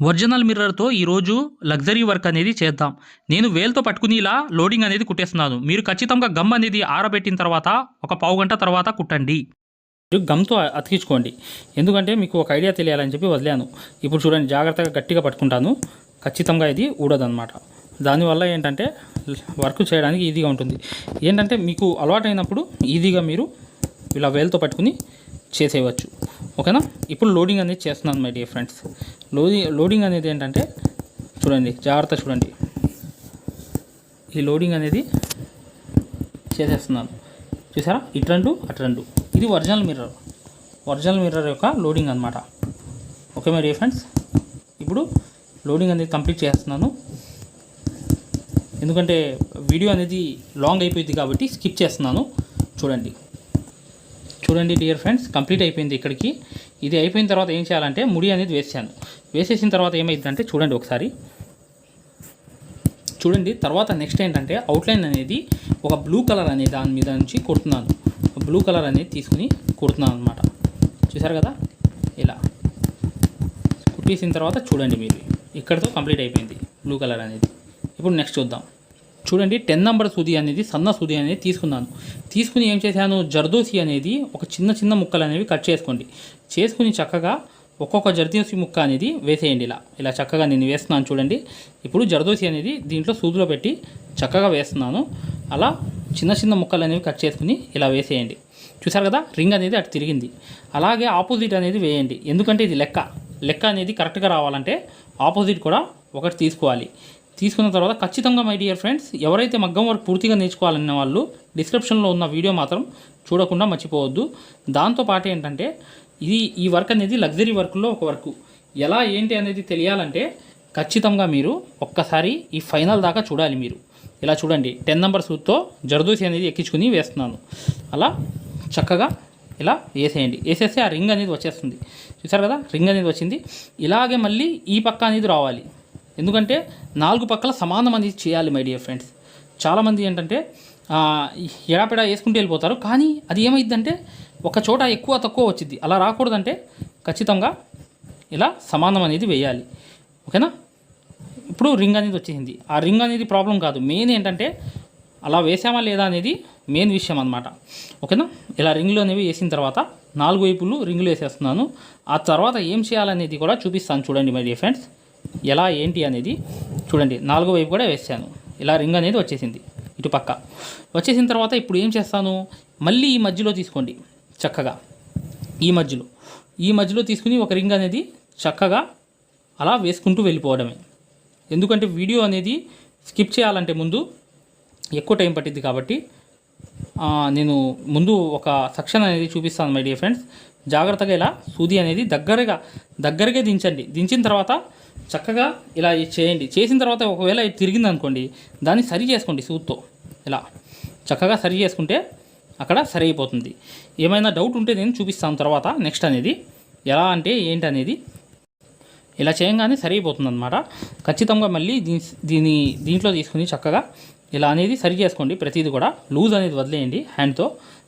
Original మిర్రర్తో ఈరోజు luxury work అనేది చేద్దాం. నేను వేల్తో పట్టుకుని ఇలా లోడింగ్ అనేది కుట్టేస్తున్నాను. మీరు ఖచ్చితంగా గమ్ అనేది ఆరబెట్టిన తర్వాత ఒక పావు గంట తర్వాత కుట్టండి. మీరు గమ్తో అతికించుకోండి. ఎందుకంటే మీకు ఒక ఐడియా తెలియాలని చెప్పి వదిలాను. ఇప్పుడు చూడండి జాగ్రత్తగా గట్టిగా పట్టుకుంటాను. ఖచ్చితంగా ఇది ఊడదనమాట దానివల్ల ఏంటంటే వర్క్ చేయడానికి ఈజీగా ఉంటుంది. ఏంటంటే మీకు అలవాటైనప్పుడు ఈజీగా మీరు ఇలా వేలుతో పట్టుకుని చేసేయవచ్చు. ఓకేనా? ఇప్పుడు లోడింగ్ అనేది చేస్తున్నాను my dear friends loading loading అనేది ఏంటంటే చూడండి జాగ్రత్త చూడండి. ఈ లోడింగ్ అనేది చేసేస్తున్నాను. చూసారా? ఇటు రెండు అటు రెండు. ఇది ఒరిజినల్ మిర్రర్ ఒరిజినల్ మిర్రర్ యొక్క లోడింగ్ అనమాట ఓకే మై డియర్ ఫ్రెండ్స్ ఇప్పుడు లోడింగ్ అనేది కంప్లీట్ చేస్తున్నాను. ఎందుకంటే వీడియో అనేది లాంగ్ అయిపోయింది కాబట్టి స్కిప్ చేస్తున్నాను. చూడండి. చూడండి డియర్ ఫ్రెండ్స్ కంప్లీట్ అయిపోయింది ఇక్కడికి. ఇది అయిపోయిన తర్వాత ఏం చేయాలంటే ముడి అనేది వేసాను. వేసేసిన తర్వాత ఏమైందంటే చూడండి ఒకసారి. చూడండి తర్వాత నెక్స్ట్ ఏంటంటే అవుట్లైన్ అనేది ఒక బ్లూ కలర్ అనే దాని మీద నుంచి కుడుతున్నాను. బ్లూ కలర్ అనేది తీసుకుని కుడుతున్నాను అనమాట చూసారు కదా? ఇలా. కుట్టేసిన తర్వాత చూడండి మీరు. ఇక్కడితో కంప్లీట్ అయిపోయింది బ్లూ కలర్ అనేది. ఇప్పుడు నెక్స్ట్ చూద్దాం. చూడండి టెన్ నెంబర్ సూది అనేది సన్న సూది అనేది తీసుకున్నాను. తీసుకుని ఏం చేశాను జర్దోసి అనేది ఒక చిన్న చిన్న ముక్కలు అనేవి కట్ చేసుకోండి. చేసుకుని చక్కగా ఒక్కొక్క జర్దోసి ముక్క అనేది వేసేయండి ఇలా. ఇలా చక్కగా నేను వేస్తున్నాను చూడండి. ఇప్పుడు జర్దోసి అనేది దీంట్లో సూదిలో పెట్టి చక్కగా వేస్తున్నాను. అలా చిన్న చిన్న ముక్కలు అనేవి కట్ చేసుకుని ఇలా వేసేయండి. చూసారు కదా రింగ్ అనేది అటు తిరిగింది. అలాగే ఆపోజిట్ అనేది వేయండి. ఎందుకంటే ఇది లెక్క. లెక్క అనేది కరెక్ట్గా రావాలంటే ఆపోజిట్ కూడా ఒకటి తీసుకోవాలి. తీసుకున్న తర్వాత ఖచ్చితంగా మై డియర్ ఫ్రెండ్స్ ఎవరైతే మగ్గం వర్క్ పూర్తిగా నేర్చుకోవాలన్న వాళ్ళు డిస్క్రిప్షన్లో ఉన్న వీడియో మాత్రం చూడకుండా మర్చిపోవద్దు. దాంతోపాటు ఏంటంటే ఇది ఈ వర్క్ అనేది లగ్జరీ వర్క్లో ఒక వర్క్ ఎలా ఏంటి అనేది తెలియాలంటే ఖచ్చితంగా మీరు ఒక్కసారి ఈ ఫైనల్ దాకా చూడాలి మీరు. ఇలా చూడండి టెన్ నెంబర్ సూత్తో జర్దోసి అనేది ఎక్కించుకుని వేస్తున్నాను. అలా చక్కగా ఇలా వేసేయండి. వేసేస్తే ఆ రింగ్ అనేది వచ్చేస్తుంది. చూసారు కదా? రింగ్ అనేది వచ్చింది. ఇలాగే మళ్ళీ ఈ పక్క అనేది రావాలి. ఎందుకంటే నాలుగు పక్కల సమానం అనేది చేయాలి మై డియర్ ఫ్రెండ్స్ చాలామంది ఏంటంటే ఎడాపెడా వేసుకుంటూ వెళ్ళిపోతారు కానీ అది ఏమైందంటే ఒక చోట ఎక్కువ తక్కువ వచ్చింది అలా రాకూడదంటే ఖచ్చితంగా ఇలా సమానం అనేది వేయాలి. ఓకేనా? ఇప్పుడు రింగ్ అనేది వచ్చేసింది. ఆ రింగ్ అనేది ప్రాబ్లం కాదు. మెయిన్ ఏంటంటే అలా వేసామా లేదా అనేది మెయిన్ విషయం అనమాట ఓకేనా? ఇలా రింగులు అనేవి వేసిన తర్వాత నాలుగు వైపులు రింగులు వేసేస్తున్నాను. ఆ తర్వాత ఏం చేయాలనేది కూడా చూపిస్తాను చూడండి మై డియర్ ఫ్రెండ్స్ ఎలా ఏంటి అనేది చూడండి. నాలుగో వైపు కూడా వేసాను. ఇలా రింగ్ అనేది వచ్చేసింది. ఇటు పక్క. వచ్చేసిన తర్వాత ఇప్పుడు ఏం చేస్తాను? మళ్ళీ ఈ మధ్యలో తీసుకోండి. చక్కగా. ఈ మధ్యలో. ఈ మధ్యలో తీసుకుని ఒక రింగ్ అనేది చక్కగా అలా వేసుకుంటూ వెళ్ళిపోవడమే. ఎందుకంటే వీడియో అనేది స్కిప్ చేయాలంటే ముందు ఎక్కువ టైం పట్టింది కాబట్టి నేను ముందు ఒక సెక్షన్ అనేది చూపిస్తాను మై డియర్ ఫ్రెండ్స్. జాగ్రత్తగా ఇలా సూది అనేది దగ్గరగా దగ్గరగా దించండి. దించిన తర్వాత చక్కగా ఇలా చేయండి. చేసిన తర్వాత ఒకవేళ ఇది తిరిగింది అనుకోండి దాన్ని సరి చేసుకోండి సూత్తో. ఇలా చక్కగా సరి చేసుకుంటే అక్కడ సరి అయిపోతుంది ఏమైనా డౌట్ ఉంటే నేను చూపిస్తాను తర్వాత నెక్స్ట్ అనేది. ఎలా అంటే ఏంటి అనేది ఇలా చేయంగానే సరిగిపోతుంది అనమాట ఖచ్చితంగా మళ్ళీ దీని దీంట్లో తీసుకుని చక్కగా ఇలా అనేది సరి చేసుకోండి. ప్రతిదీ కూడా లూజ్ అనేది వదిలేయండి హ్యాండ్తో.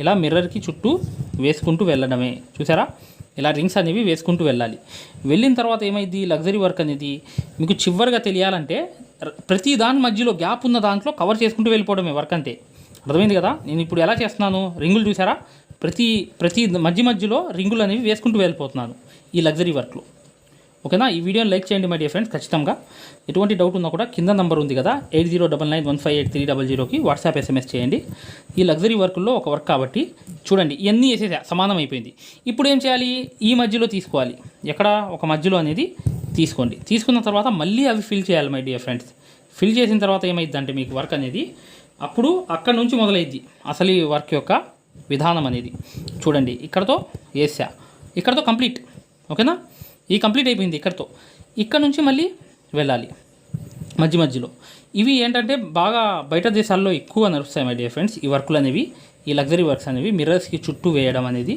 ఇలా మిర్రర్కి చుట్టూ వేసుకుంటూ వెళ్ళడమే. చూసారా? ఇలా రింగ్స్ అనేవి వేసుకుంటూ వెళ్ళాలి. వెళ్ళిన తర్వాత ఏమైంది? లగ్జరీ వర్క్ అనేది మీకు చివరిగా తెలియాలంటే ప్రతి దాని మధ్యలో గ్యాప్ ఉన్న దాంట్లో కవర్ చేసుకుంటూ వెళ్ళిపోవడమే వర్క్ అంతే. అర్థమైంది కదా? నేను ఇప్పుడు ఎలా చేస్తున్నాను? రింగులు చూసారా? ప్రతి ప్రతి మధ్య మధ్యలో రింగులు అనేవి వేసుకుంటూ వెళ్ళిపోతున్నాను ఈ లగ్జరీ వర్క్లో. ఓకేనా? ఈ వీడియోని లైక్ చేయండి మై డియర్ ఫ్రెండ్స్ ఖచ్చితంగా. ఎటువంటి డౌట్ ఉన్నా కూడా కింద నంబర్ ఉంది కదా eight zero double nine one five eight three double జీరోకి వాట్సాప్ ఎస్ఎంఎస్ చేయండి. ఈ లగ్జరీ వర్క్లో ఒక వర్క్ కాబట్టి చూడండి ఇవన్నీ వేసేసా సమానం అయిపోయింది. ఇప్పుడు ఏం చేయాలి? ఈ మధ్యలో తీసుకోవాలి. ఎక్కడ? ఒక మధ్యలో అనేది తీసుకోండి. తీసుకున్న తర్వాత మళ్ళీ అవి ఫిల్ చేయాలి మై డియర్ ఫ్రెండ్స్ ఫిల్ చేసిన తర్వాత ఏమైందంటే మీకు వర్క్ అనేది అప్పుడు అక్కడ నుంచి మొదలైద్ది. అసలు ఈ వర్క్ యొక్క విధానం అనేది. చూడండి ఇక్కడతో వేసా. ఇక్కడతో కంప్లీట్ ఓకేనా? ఈ కంప్లీట్ అయిపోయింది ఇక్కడతో. ఇక్కడ నుంచి మళ్ళీ వెళ్ళాలి. మధ్య మధ్యలో. ఇవి ఏంటంటే బాగా బయట దేశాల్లో ఎక్కువ నడుస్తాయి మై డియర్ ఫ్రెండ్స్ ఈ వర్కులు అనేవి ఈ లగ్జరీ వర్క్స్ అనేవి మిర్రర్స్కి చుట్టూ వేయడం అనేది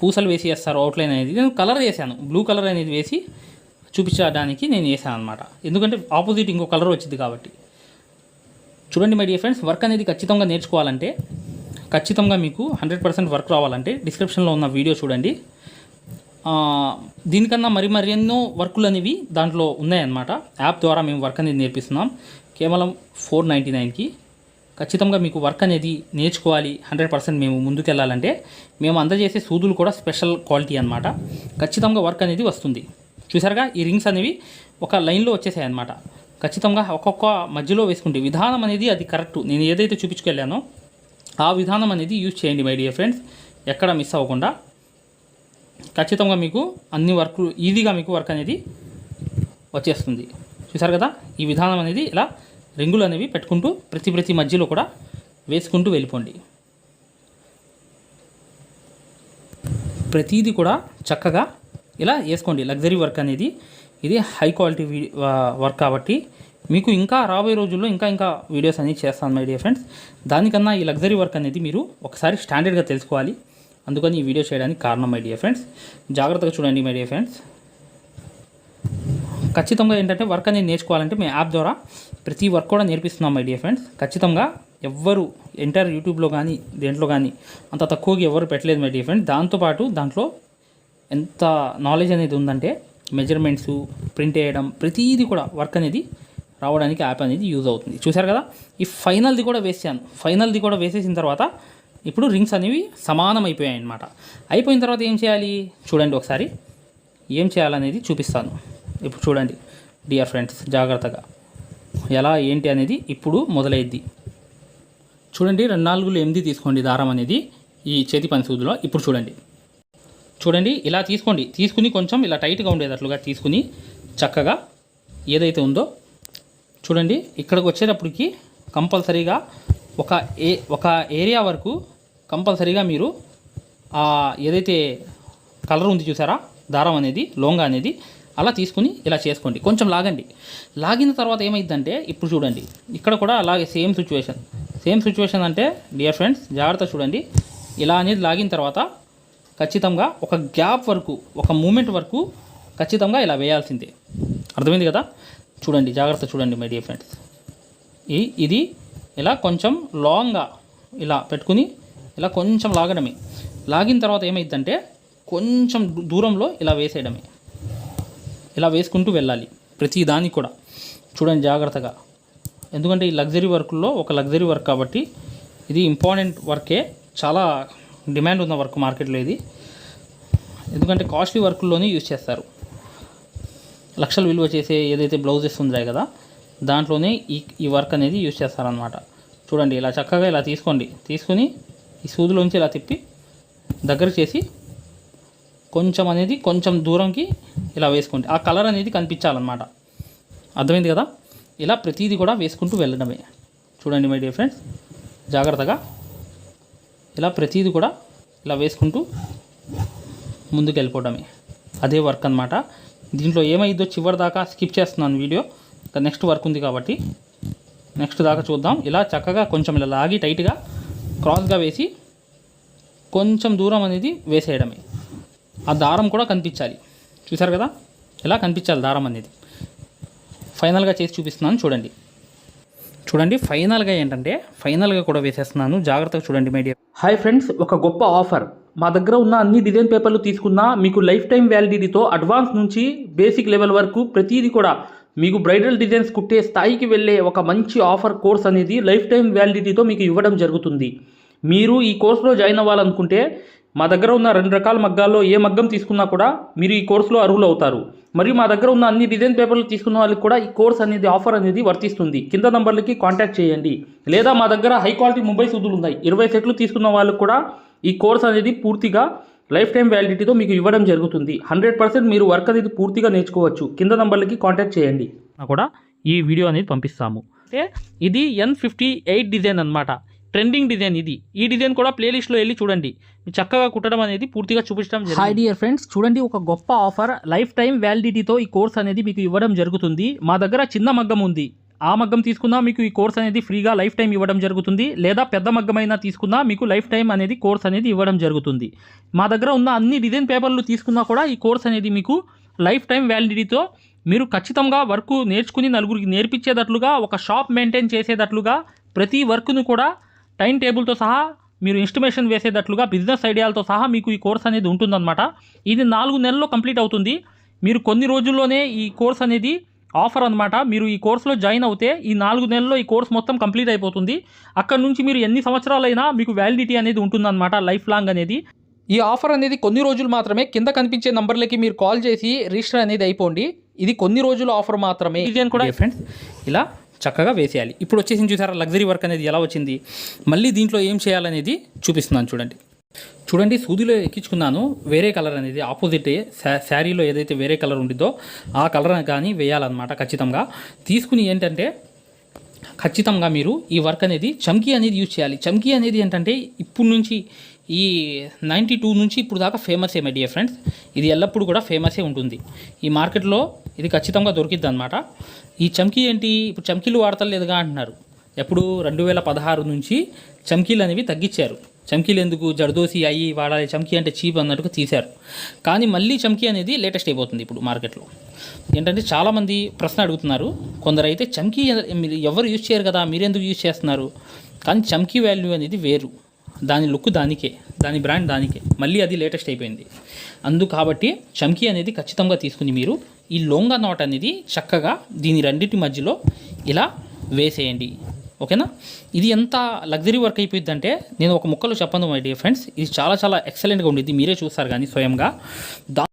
పూసలు వేసి వేస్తారు అవుట్లైన్ అనేది. నేను కలర్ వేసాను బ్లూ కలర్ అనేది వేసి చూపించడానికి నేను వేసాను అనమాట ఎందుకంటే ఆపోజిట్ ఇంకో కలర్ వచ్చింది కాబట్టి. చూడండి మై డియర్ ఫ్రెండ్స్ వర్క్ అనేది ఖచ్చితంగా నేర్చుకోవాలంటే ఖచ్చితంగా మీకు హండ్రెడ్ పర్సెంట్ వర్క్ రావాలంటే డిస్క్రిప్షన్లో ఉన్న వీడియో చూడండి. దీనికన్నా మరి మరి ఎన్నో వర్కులు అనేవి దాంట్లో ఉన్నాయన్నమాట. యాప్ ద్వారా మేము వర్క్ అనేది నేర్పిస్తున్నాం. కేవలం ఫోర్ నైంటీ నైన్కి ఖచ్చితంగా మీకు వర్క్ అనేది నేర్చుకోవాలి. హండ్రెడ్ పర్సెంట్ మేము ముందుకెళ్ళాలంటే మేము అందజేసే సూదులు కూడా స్పెషల్ క్వాలిటీ అనమాట ఖచ్చితంగా వర్క్ అనేది వస్తుంది. చూసారుగా ఈ రింగ్స్ అనేవి ఒక లైన్లో వచ్చేసాయి అనమాట ఖచ్చితంగా ఒక్కొక్క మధ్యలో వేసుకుంటే విధానం అనేది అది కరెక్ట్ నేను ఏదైతే చూపించుకెళ్ళానో ఆ విధానం అనేది యూజ్ చేయండి మై డియర్ ఫ్రెండ్స్ ఎక్కడ మిస్ అవ్వకుండా. ఖచ్చితంగా మీకు అన్ని వర్క్ ఈజీగా మీకు వర్క్ అనేది వచ్చేస్తుంది. చూసారు కదా? ఈ విధానం అనేది ఇలా రింగులు అనేవి పెట్టుకుంటూ ప్రతి ప్రతి మధ్యలో కూడా వేసుకుంటూ వెళ్ళిపోండి. ప్రతీది కూడా చక్కగా ఇలా వేసుకోండి. లగ్జరీ వర్క్ అనేది ఇది హై క్వాలిటీ వర్క్ కాబట్టి మీకు ఇంకా రాబోయే రోజుల్లో ఇంకా ఇంకా వీడియోస్ అనేవి చేస్తాను మై డియర్ ఫ్రెండ్స్. దానికన్నా ఈ లగ్జరీ వర్క్ అనేది మీరు ఒకసారి స్టాండర్డ్గా తెలుసుకోవాలి. అందుకని ఈ వీడియో చేయడానికి కారణం మై డియర్ ఫ్రెండ్స్ జాగ్రత్తగా చూడండి మై డియర్ ఫ్రెండ్స్ ఖచ్చితంగా ఏంటంటే వర్క్ అనేది నేర్చుకోవాలంటే మేము యాప్ ద్వారా ప్రతి వర్క్ కూడా నేర్పిస్తున్నాం మై డియర్ ఫ్రెండ్స్ ఖచ్చితంగా ఎవ్వరు ఎంటర్ యూట్యూబ్లో కానీ దేంట్లో కానీ అంత తక్కువగా ఎవరు పెట్టలేదు మై డియర్ ఫ్రెండ్స్ దాంతోపాటు దాంట్లో ఎంత నాలెడ్జ్ అనేది ఉందంటే మెజర్మెంట్స్ ప్రింట్ వేయడం ప్రతిదీ కూడా వర్క్ అనేది రావడానికి యాప్ అనేది యూజ్ అవుతుంది. చూశారు కదా? ఈ ఫైనల్ది కూడా వేసాను ఫైనల్ది కూడా వేసేసిన తర్వాత ఇప్పుడు రింగ్స్ అనేవి సమానం అయిపోయాయి అన్నమాట. అయిపోయిన తర్వాత ఏం చేయాలి? చూడండి ఒకసారి. ఏం చేయాలనేది చూపిస్తాను. ఇప్పుడు చూడండి డియర్ ఫ్రెండ్స్ జాగ్రత్తగా. ఎలా ఏంటి అనేది ఇప్పుడు మొదలైద్ది. చూడండి రెండు నాలుగులు ఎనిమిది తీసుకోండి దారం అనేది ఈ చేతి పని సూదిలో. ఇప్పుడు చూడండి. చూడండి ఇలా తీసుకోండి. తీసుకుని కొంచెం ఇలా టైట్గా ఉండేటట్లుగా తీసుకుని చక్కగా ఏదైతే ఉందో చూడండి ఇక్కడికి వచ్చేటప్పటికి కంపల్సరీగా ఒక ఏ ఒక ఏరియా వరకు కంపల్సరీగా మీరు ఏదైతే కలర్ ఉంది చూసారా? దారం అనేది లోంగా అనేది అలా తీసుకుని ఇలా చేసుకోండి. కొంచెం లాగండి. లాగిన తర్వాత ఏమైందంటే ఇప్పుడు చూడండి. ఇక్కడ కూడా అలాగే సేమ్ సిచ్యువేషన్. సేమ్ సిచ్యువేషన్ అంటే డియర్ ఫ్రెండ్స్ జాగ్రత్త చూడండి. ఇలా అనేది లాగిన తర్వాత ఖచ్చితంగా ఒక గ్యాప్ వరకు ఒక మూమెంట్ వరకు ఖచ్చితంగా ఇలా వేయాల్సిందే. అర్థమైంది కదా? చూడండి జాగ్రత్త చూడండి మై డియర్ ఫ్రెండ్స్. ఈ ఇది ఇలా కొంచెం లాంగ్గా ఇలా పెట్టుకుని ఇలా కొంచెం లాగడమే. లాగిన తర్వాత ఏమైందంటే కొంచెం దూరంలో ఇలా వేసేయడమే. ఇలా వేసుకుంటూ వెళ్ళాలి ప్రతి దానికి కూడా. చూడండి జాగ్రత్తగా. ఎందుకంటే ఈ లగ్జరీ వర్క్లో ఒక లగ్జరీ వర్క్ కాబట్టి ఇది ఇంపార్టెంట్ వర్కే. చాలా డిమాండ్ ఉన్న వర్క్ మార్కెట్లో ఇది. ఎందుకంటే కాస్ట్లీ వర్క్లోనే యూజ్ చేస్తారు. లక్షలు విలువ చేసే ఏదైతే బ్లౌజెస్ ఉన్నాయి కదా దాంట్లోనే ఈ ఈ వర్క్ అనేది యూజ్ చేస్తారనమాట చూడండి ఇలా చక్కగా ఇలా తీసుకోండి. తీసుకొని ఈ సూదిలోంచి ఇలా తిప్పి దగ్గర చేసి కొంచెం అనేది కొంచెం దూరంకి ఇలా వేసుకోండి. ఆ కలర్ అనేది కనిపించాలన్నమాట. అర్థమైంది కదా? ఇలా ప్రతిదీ కూడా వేసుకుంటూ వెళ్ళడమే. చూడండి మై డియర్ ఫ్రెండ్స్ జాగ్రత్తగా ఇలా ప్రతిదీ కూడా ఇలా వేసుకుంటూ ముందుకు వెళ్ళిపోవడమే. అదే వర్క్ అనమాట దీంట్లో ఏమైందో చివరి దాకా స్కిప్ చేస్తున్నాను వీడియో. ఇంకా నెక్స్ట్ వర్క్ ఉంది కాబట్టి నెక్స్ట్ దాకా చూద్దాం. ఇలా చక్కగా కొంచెం ఇలా లాగి టైట్గా క్రాస్గా వేసి కొంచెం దూరం అనేది వేసేయడమే. ఆ దారం కూడా కనిపించాలి. చూసారు కదా? ఇలా కనిపించాలి దారం అనేది? ఫైనల్గా చేసి చూపిస్తున్నాను చూడండి. చూడండి ఫైనల్గా ఏంటంటే ఫైనల్గా కూడా వేసేస్తున్నాను. జాగ్రత్తగా చూడండి మీడియా హాయ్ ఫ్రెండ్స్ ఒక గొప్ప ఆఫర్. మా దగ్గర ఉన్న అన్ని డిజైన్ పేపర్లు తీసుకున్నా మీకు లైఫ్ టైం వ్యాలిడిటీతో అడ్వాన్స్ నుంచి బేసిక్ లెవెల్ వరకు ప్రతిదీ కూడా మీకు బ్రైడల్ డిజైన్స్ కుట్టే స్థాయికి వెళ్ళే ఒక మంచి ఆఫర్ కోర్స్ అనేది లైఫ్ టైం వ్యాలిడిటీతో మీకు ఇవ్వడం జరుగుతుంది. మీరు ఈ కోర్సులో జాయిన్ అవ్వాలనుకుంటే మా దగ్గర ఉన్న రెండు రకాల మగ్గాల్లో ఏ మగ్గం తీసుకున్నా కూడా మీరు ఈ కోర్సులో అర్హులు అవుతారు. మరియు మా దగ్గర ఉన్న అన్ని డిజైన్ పేపర్లు తీసుకున్న వాళ్ళకి కూడా ఈ కోర్స్ అనేది ఆఫర్ అనేది వర్తిస్తుంది. కింద నంబర్లకి కాంటాక్ట్ చేయండి. లేదా మా దగ్గర హై క్వాలిటీ ముంబై సూదులు ఉన్నాయి. ఇరవై సెట్లు తీసుకున్న వాళ్ళకి కూడా ఈ కోర్స్ అనేది పూర్తిగా లైఫ్ టైం వ్యాలిడిటీతో మీకు ఇవ్వడం జరుగుతుంది. హండ్రెడ్ పర్సెంట్ మీరు వర్క్ అనేది పూర్తిగా నేర్చుకోవచ్చు. కింద నంబర్లకి కాంటాక్ట్ చేయండి. కూడా ఈ వీడియో అనేది పంపిస్తాము. అంటే ఇది ఎన్ ఫిఫ్టీ ఎయిట్ డిజైన్ అనమాట ట్రెండింగ్ డిజైన్ ఇది. ఈ డిజైన్ కూడా ప్లేలిస్ట్లో వెళ్ళి చూడండి. మీరు చక్కగా కుట్టడం అనేది పూర్తిగా చూపించడం హాయ్ డియర్ ఫ్రెండ్స్ చూడండి ఒక గొప్ప ఆఫర్. లైఫ్ టైం వ్యాలిడిటీతో ఈ కోర్స్ అనేది మీకు ఇవ్వడం జరుగుతుంది. మా దగ్గర చిన్న మగ్గం ఉంది. ఆ మగ్గం తీసుకున్నా మీకు ఈ కోర్స్ అనేది ఫ్రీగా లైఫ్ టైం ఇవ్వడం జరుగుతుంది. లేదా పెద్ద మగ్గమైనా తీసుకున్నా మీకు లైఫ్ టైం అనేది కోర్స్ అనేది ఇవ్వడం జరుగుతుంది. మా దగ్గర ఉన్న అన్ని డిజైన్ పేపర్లు తీసుకున్నా కూడా ఈ కోర్స్ అనేది మీకు లైఫ్ టైం వ్యాలిడిటీతో మీరు ఖచ్చితంగా వర్క్ నేర్చుకుని నలుగురికి నేర్పించేటట్లుగా ఒక షాప్ మెయింటైన్ చేసేటట్లుగా ప్రతి వర్క్ను కూడా టైం టేబుల్తో సహా మీరు ఇన్స్టిమేషన్ వేసేటట్లుగా బిజినెస్ ఐడియాలతో సహా మీకు ఈ కోర్స్ అనేది ఉంటుందన్నమాట. ఇది నాలుగు నెలల్లో కంప్లీట్ అవుతుంది. మీరు కొన్ని రోజుల్లోనే ఈ కోర్స్ అనేది ఆఫర్ అనమాట మీరు ఈ కోర్సులో జాయిన్ అవుతే ఈ నాలుగు నెలల్లో ఈ కోర్స్ మొత్తం కంప్లీట్ అయిపోతుంది. అక్కడ నుంచి మీరు ఎన్ని సంవత్సరాలైనా మీకు వ్యాలిడిటీ అనేది ఉంటుందన్నమాట లైఫ్ లాంగ్ అనేది. ఈ ఆఫర్ అనేది కొన్ని రోజులు మాత్రమే కింద కనిపించే నంబర్లకి మీరు కాల్ చేసి రిజిస్టర్ అనేది అయిపోండి. ఇది కొన్ని రోజుల ఆఫర్ మాత్రమే. డిజైన్ కూడా ఫ్రెండ్స్ ఇలా చక్కగా వేసేయాలి. ఇప్పుడు వచ్చేసి చూసారా లగ్జరీ వర్క్ అనేది ఎలా వచ్చింది? మళ్ళీ దీంట్లో ఏం చేయాలనేది చూపిస్తున్నాను చూడండి. చూడండి సూదిలో ఎక్కించుకున్నాను. వేరే కలర్ అనేది ఆపోజిట్ శారీలో ఏదైతే వేరే కలర్ ఉండిద్దో ఆ కలర్ కానీ వేయాలన్నమాట ఖచ్చితంగా. తీసుకుని ఏంటంటే ఖచ్చితంగా మీరు ఈ వర్క్ అనేది చమ్కీ అనేది యూజ్ చేయాలి. చమ్కీ అనేది ఏంటంటే ఇప్పుడు నుంచి ఈ నైంటీ టూ నుంచి ఇప్పుడు దాకా ఫేమస్ మై డియర్ ఫ్రెండ్స్? ఇది ఎల్లప్పుడూ కూడా ఫేమసే ఉంటుంది. ఈ మార్కెట్లో ఇది ఖచ్చితంగా దొరికిద్ది అనమాట ఈ చమ్కీ ఏంటి? ఇప్పుడు చమ్కీలు వాడతలేదుగా అంటున్నారు. ఎప్పుడు రెండు వేల పదహారు నుంచి చమ్కీలు అనేవి తగ్గించారు. చమ్కీలు ఎందుకు జర్దోసి అయ్యి వాడాలి. చమ్కీ అంటే చీప్ అన్నట్టుగా తీశారు. కానీ మళ్ళీ చమ్కీ అనేది లేటెస్ట్ అయిపోతుంది ఇప్పుడు మార్కెట్లో. ఏంటంటే చాలామంది ప్రశ్న అడుగుతున్నారు. కొందరు అయితే చమ్కీ మీరు ఎవరు యూజ్ చేయరు కదా మీరెందుకు యూజ్ చేస్తున్నారు? కానీ చమ్కీ వాల్యూ అనేది వేరు. దాని లుక్ దానికే దాని బ్రాండ్ దానికే. మళ్ళీ అది లేటెస్ట్ అయిపోయింది. అందు కాబట్టి చమ్కీ అనేది ఖచ్చితంగా తీసుకుని మీరు ఈ లొంగా నాట్ అనేది చక్కగా దీని రెండింటి మధ్యలో ఇలా వేసేయండి. ఓకేనా? ఇది ఎంత లగ్జరీ వర్క్ అయిపోయిందంటే నేను ఒక ముక్కలో చెప్పను మై డియర్ ఫ్రెండ్స్. ఇది చాలా చాలా ఎక్సలెంట్గా ఉండిద్ది. మీరే చూస్తారు కానీ స్వయంగా. దా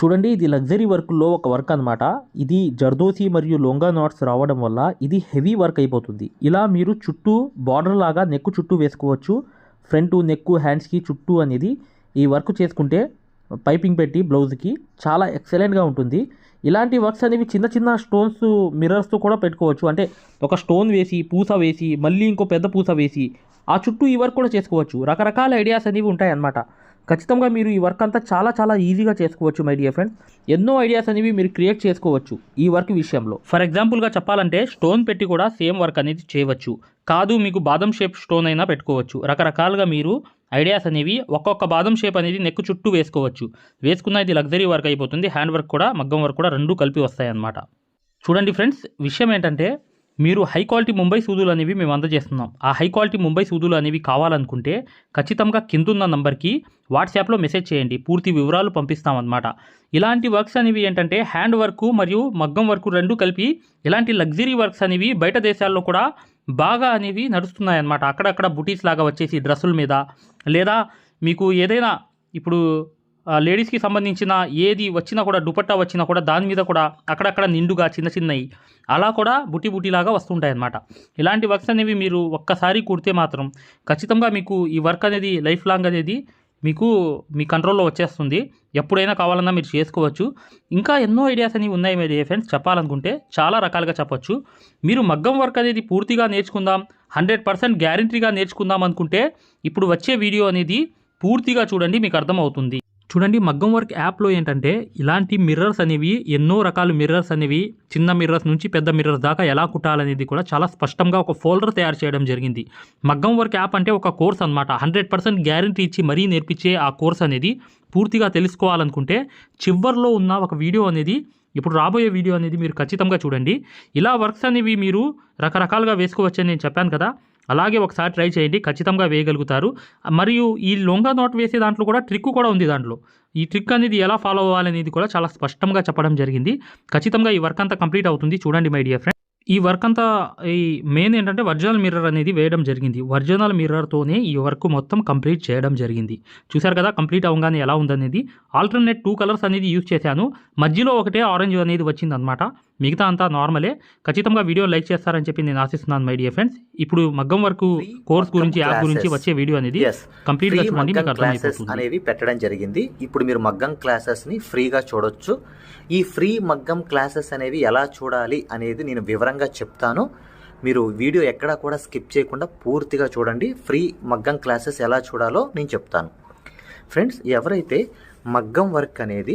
చూడండి ఇది లగ్జరీ వర్క్లో ఒక వర్క్ అనమాట ఇది జర్దోసి మరియు లొంగా నాట్స్ రావడం వల్ల ఇది హెవీ వర్క్ అయిపోతుంది. ఇలా మీరు చుట్టూ బార్డర్ లాగా నెక్ చుట్టూ వేసుకోవచ్చు. ఫ్రంట్ నెక్ హ్యాండ్స్కి చుట్టూ అనేది ఈ వర్క్ చేసుకుంటే పైపింగ్ పెట్టి బ్లౌజ్కి చాలా ఎక్సలెంట్గా ఉంటుంది. ఇలాంటి వర్క్స్ అనేవి చిన్న చిన్న స్టోన్స్ మిర్రర్స్తో కూడా పెట్టుకోవచ్చు. అంటే ఒక స్టోన్ వేసి పూస వేసి మళ్ళీ ఇంకో పెద్ద పూస వేసి ఆ చుట్టూ ఈ వర్క్ కూడా చేసుకోవచ్చు. రకరకాల ఐడియాస్ అనేవి ఉంటాయి అన్నమాట ఖచ్చితంగా మీరు ఈ వర్క్ అంతా చాలా చాలా ఈజీగా చేసుకోవచ్చు మై డియర్ ఫ్రెండ్ ఎన్నో ఐడియాస్ అనేవి మీరు క్రియేట్ చేసుకోవచ్చు ఈ వర్క్ విషయంలో. ఫర్ ఎగ్జాంపుల్గా చెప్పాలంటే స్టోన్ పెట్టి కూడా సేమ్ వర్క్ అనేది చేయవచ్చు. కాదు మీకు బాదం షేప్ స్టోన్ అయినా పెట్టుకోవచ్చు. రకరకాలుగా మీరు ఐడియాస్ అనేవి ఒక్కొక్క బాదం షేప్ అనేది నెక్ చుట్టూ వేసుకోవచ్చు. వేసుకున్న ఇది లగ్జరీ వర్క్ అయిపోతుంది. హ్యాండ్ వర్క్ కూడా మగ్గం వర్క్ కూడా రెండు కలిపి వస్తాయన్నమాట. చూడండి ఫ్రెండ్స్ విషయం ఏంటంటే మీరు హై క్వాలిటీ ముంబై సూదులు అనేవి మేము అందజేస్తున్నాం. ఆ హై క్వాలిటీ ముంబై సూదులు అనేవి కావాలనుకుంటే ఖచ్చితంగా కిందున్న నంబర్కి వాట్సాప్లో మెసేజ్ చేయండి. పూర్తి వివరాలు పంపిస్తామన్నమాట. ఇలాంటి వర్క్స్ అనేవి ఏంటంటే హ్యాండ్ వర్క్ మరియు మగ్గం వర్క్ రెండు కలిపి ఇలాంటి లగ్జరీ వర్క్స్ అనేవి బయట దేశాల్లో కూడా బాగా అనేవి నడుస్తున్నాయన్నమాట. అక్కడక్కడ బుటీస్ లాగా వచ్చేసి డ్రెస్సుల మీద లేదా మీకు ఏదైనా ఇప్పుడు లేడీస్కి సంబంధించిన ఏది వచ్చినా కూడా దుపట్టా వచ్చినా కూడా దాని మీద కూడా అక్కడక్కడ నిండుగా చిన్న చిన్నవి అలా కూడా బుట్టి బుటిలాగా వస్తుంటాయి అన్నమాట ఇలాంటి వర్క్స్ అనేవి మీరు ఒక్కసారి కుడితే మాత్రం ఖచ్చితంగా మీకు ఈ వర్క్ అనేది లైఫ్ లాంగ్ అనేది మీకు మీ కంట్రోల్లో వచ్చేస్తుంది. ఎప్పుడైనా కావాలన్నా మీరు చేసుకోవచ్చు. ఇంకా ఎన్నో ఐడియాస్ అనేవి ఉన్నాయి మీ ఫ్రెండ్స్ చెప్పాలనుకుంటే చాలా రకాలుగా చెప్పొచ్చు. మీరు మగ్గం వర్క్ అనేది పూర్తిగా నేర్చుకుందాం హండ్రెడ్ పర్సెంట్ గ్యారంటీగా నేర్చుకుందాం అనుకుంటే ఇప్పుడు వచ్చే వీడియో అనేది పూర్తిగా చూడండి మీకు అర్థమవుతుంది. చూడండి మగ్గం వర్క్ యాప్లో ఏంటంటే ఇలాంటి మిర్రర్స్ అనేవి ఎన్నో రకాల మిర్రర్స్ అనేవి చిన్న మిర్రర్స్ నుంచి పెద్ద మిర్రర్స్ దాకా ఎలా కుట్టాలనేది కూడా చాలా స్పష్టంగా ఒక ఫోల్డర్ తయారు చేయడం జరిగింది. మగ్గం వర్క్ యాప్ అంటే ఒక కోర్స్ అనమాట హండ్రెడ్ పర్సెంట్ గ్యారంటీ ఇచ్చి మరీ నేర్పించే ఆ కోర్స్ అనేది పూర్తిగా తెలుసుకోవాలనుకుంటే చివర్లో ఉన్న ఒక వీడియో అనేది ఇప్పుడు రాబోయే వీడియో అనేది మీరు ఖచ్చితంగా చూడండి. ఇలా వర్క్స్ అనేవి మీరు రకరకాలుగా వేసుకోవచ్చని నేను చెప్పాను కదా అలాగే ఒకసారి ట్రై చేయండి ఖచ్చితంగా వేయగలుగుతారు. మరియు ఈ లొంగా నోట్ వేసే దాంట్లో కూడా ట్రిక్ కూడా ఉంది దాంట్లో. ఈ ట్రిక్ అనేది ఎలా ఫాలో అవ్వాలనేది కూడా చాలా స్పష్టంగా చెప్పడం జరిగింది. ఖచ్చితంగా ఈ వర్క్ అంతా కంప్లీట్ అవుతుంది. చూడండి మై డియర్ ఫ్రెండ్. ఈ వర్క్ అంతా ఈ మెయిన్ ఏంటంటే ఒరిజినల్ మిర్రర్ అనేది వేయడం జరిగింది. ఒరిజినల్ మిర్రర్తోనే ఈ వర్క్ మొత్తం కంప్లీట్ చేయడం జరిగింది. చూశారు కదా కంప్లీట్ అవ్వగానే ఎలా ఉందనేది. ఆల్టర్నేట్ టూ కలర్స్ అనేది యూజ్ చేశాను. మధ్యలో ఒకటే ఆరెంజ్ అనేది వచ్చింది అనమాట మిగతా అంతా నార్మలే. ఖచ్చితంగా వీడియో లైక్ చేస్తారని చెప్పి నేను ఆశిస్తున్నాను మై డియర్ ఫ్రెండ్స్. ఇప్పుడు మగ్గం వరకు కోర్స్ గురించి యాప్ గురించి వచ్చే వీడియో అనేది కంప్లీట్గా చూడండి మీకు అర్థమైపోతుంది. అనేవి పెట్టడం జరిగింది. ఇప్పుడు మీరు మగ్గం క్లాసెస్ని ఫ్రీగా చూడొచ్చు. ఈ ఫ్రీ మగ్గం క్లాసెస్ అనేవి ఎలా చూడాలి అనేది నేను వివరంగా చెప్తాను. మీరు వీడియో ఎక్కడా కూడా స్కిప్ చేయకుండా పూర్తిగా చూడండి. ఫ్రీ మగ్గం క్లాసెస్ ఎలా చూడాలో నేను చెప్తాను. ఫ్రెండ్స్ ఎవరైతే మగ్గం వర్క్ అనేది